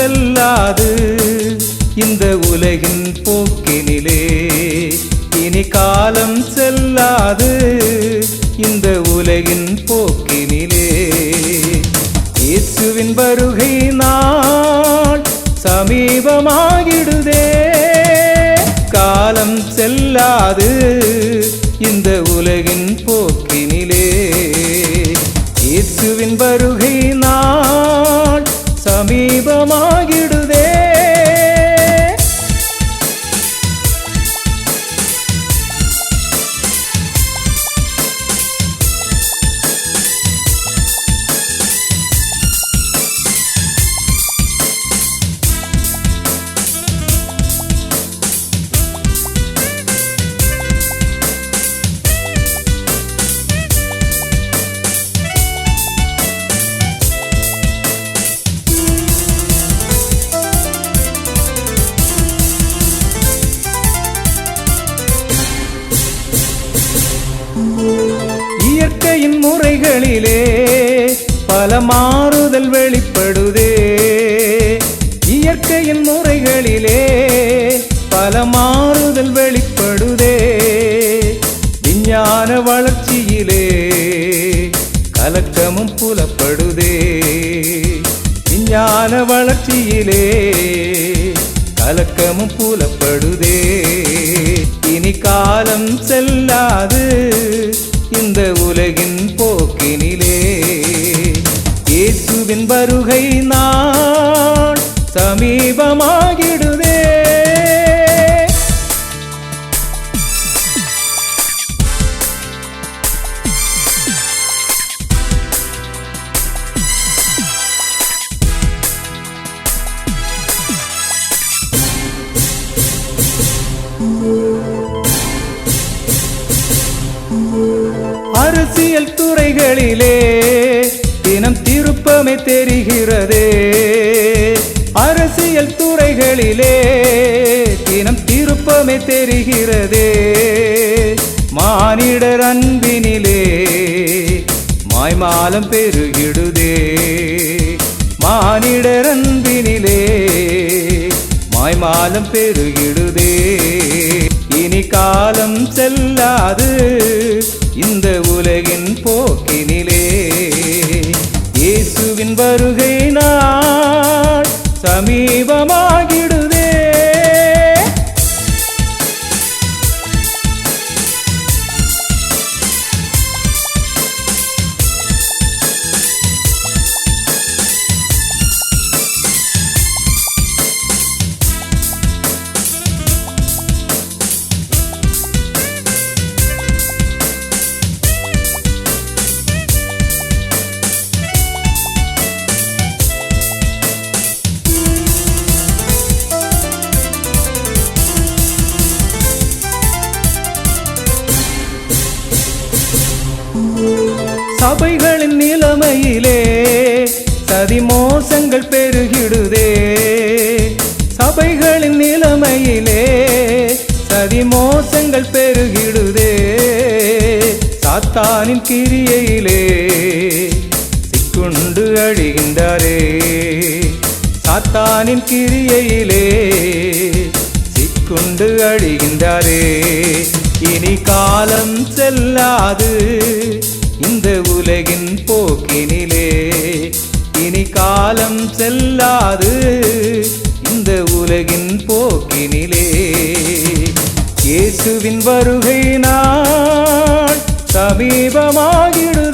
செல்லாது. இந்த உலகின் போக்கினிலே இனி காலம் செல்லாது. இந்த உலகின் போக்கினிலே இயேசுவின் வருகை நாள் சமீபமாகிடுதே. காலம் செல்லாது. முறைகளிலே பல மாறுதல் வெளிப்படுதே. இயற்கையின் முறைகளிலே பல மாறுதல் வெளிப்படுதே. விஞ்ஞான வளர்ச்சியிலே கலக்கமும் புலப்படுதே. விஞ்ஞான வளர்ச்சியிலே கலக்கமும் புலப்படுதே. இனி காலம் செல்லாது. இந்த உலகின் போக்கினிலே. இயேசுவின் வருகை நான் அரசியல் துறைகளிலே தினம் திருப்பமை தெரிகிறதே. அரசியல் துறைகளிலே தினம் திருப்பமை தெரிகிறதே. மானிடர் அன்பினிலே மாய்மாலம் பெருகிடுதே. மானிடர் அன்பினிலே மாய்மாலம் பெருகிடுதே. இனி காலம் செல்லாது. இந்த சமீபமாக சபைகளின் நிலைமையிலே சதி மோசங்கள் பெருகிடுதே. சபைகளின் நிலைமையிலே சதி மோசங்கள் பெருகிடுதே. சாத்தானின் கிரியையிலே சிக்குண்டு அழிகின்றாரே. சாத்தானின் கிரியையிலே சிக்குண்டு அழிகின்றாரே. இனி காலம் செல்லாது. உலகின் போக்கினிலே. இனி காலம் செல்லாது இந்த உலகின் போக்கினிலே. இயேசுவின் வருகை நாள் சமீபமாகிடுதே